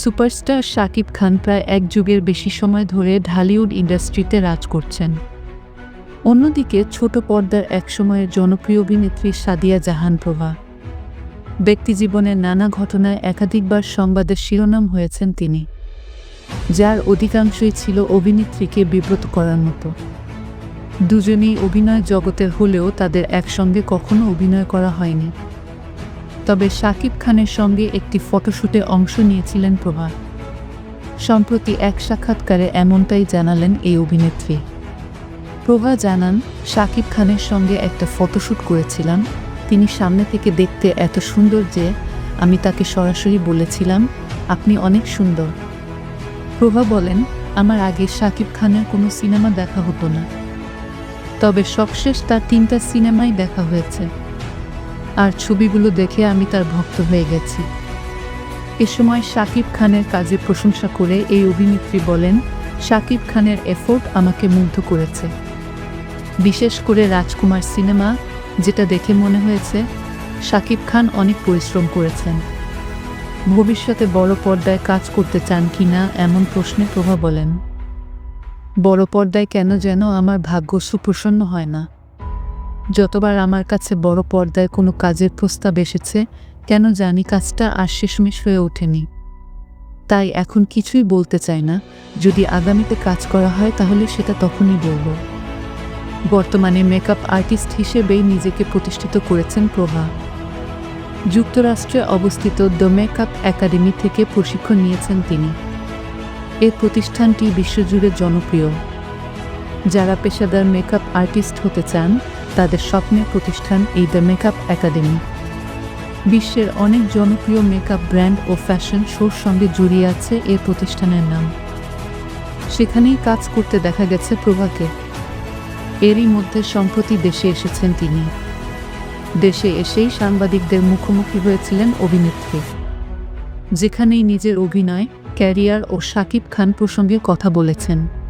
Superstar Shakib Khan প্রায় এক যুগের বেশি সময় ধরে ঢালিউড ইন্ডাস্ট্রিতে রাজ করছেন। অন্যদিকে ছোট পর্দার একসময়ের জনপ্রিয় অভিনেত্রী সাদিয়া জাহান প্রভা। ব্যক্তিজীবনের নানা ঘটনায় একাধিকবার সংবাদের শিরোনাম হয়েছেন তিনি, যার অধিকাংশই ছিল অভিনেত্রীকে বিব্রত করার মতো। দুজনেই অভিনয় জগতের হলেও তাদের একসঙ্গে কখনো অভিনয় করা হয়নি। তবে শাকিব খানের সঙ্গে একটি ফটোশ্যুটে অংশ নিয়েছিলেন প্রভা। সম্প্রতি এক সাক্ষাৎকারে এমনটাই জানালেন এই অভিনেত্রী। প্রভা জানান শাকিব খানের সঙ্গে একটা ফটোশ্যুট করেছিলাম। তিনি সামনে থেকে দেখতে এত সুন্দর যে, আমি তাকে সরাসরি বলেছিলাম, আপনি অনেক সুন্দর। প্রভা বলেন, আমার আগে শাকিব খানের কোনো সিনেমা দেখা হতো না। তবে সবশেষ তার তিনটা সিনেমাই দেখা হয়েছে। আর ছবিগুলো দেখে আমি তার ভক্ত হয়ে গেছি। এ সময় শাকিব খানের কাজে প্রশংসা করে এই অভিনেত্রী বলেন, শাকিব খানের এফোর্ট আমাকে মুগ্ধ করেছে। বিশেষ করে রাজকুমার সিনেমা, যেটা দেখে মনে হয়েছে, শাকিব খান অনেক পরিশ্রম করেছেন। ভবিষ্যতে বড় পর্দায় কাজ করতে চান কি না, এমন প্রশ্নে প্রভা বলেন, বড় পর্দায় কেন যেন আমার ভাগ্য সুপ্রসন্ন হয় না। যতবার আমার কাছে বড় পর্দায় কোনো কাজের প্রস্তাব এসেছে, কেন জানি কাজটা আর শেষমেশ হয়ে ওঠেনি। তাই এখন কিছুই বলতে চাই না। যদি আগামীতে কাজ করা হয়, তাহলে সেটা তখনই বলব। বর্তমানে মেকআপ আর্টিস্ট হিসেবেই নিজেকে প্রতিষ্ঠিত করেছেন প্রভা। যুক্তরাষ্ট্রে অবস্থিত দ্য মেকআপ একাডেমি থেকে প্রশিক্ষণ নিয়েছেন তিনি। এ প্রতিষ্ঠানটি বিশ্বজুড়ে জনপ্রিয়। যারা পেশাদার মেকআপ আর্টিস্ট হতে চান তাদের স্বপ্নের প্রতিষ্ঠান এই দ্য মেকআপ একাডেমি বিশ্বের অনেক জনপ্রিয় মেকআপ ব্র্যান্ড ও ফ্যাশন শোর সঙ্গে জড়িয়ে আছে এ প্রতিষ্ঠানের নাম। সেখানেই কাজ করতে দেখা গেছে প্রভাকে। এরই মধ্যে সম্প্রতি দেশে এসেছেন তিনি। দেশে এসেই সাংবাদিকদের মুখোমুখি হয়েছিলেন অভিনেত্রী। যেখানেই নিজের অভিনয়, ক্যারিয়ার ও শাকিব খান প্রসঙ্গে কথা বলেছেন।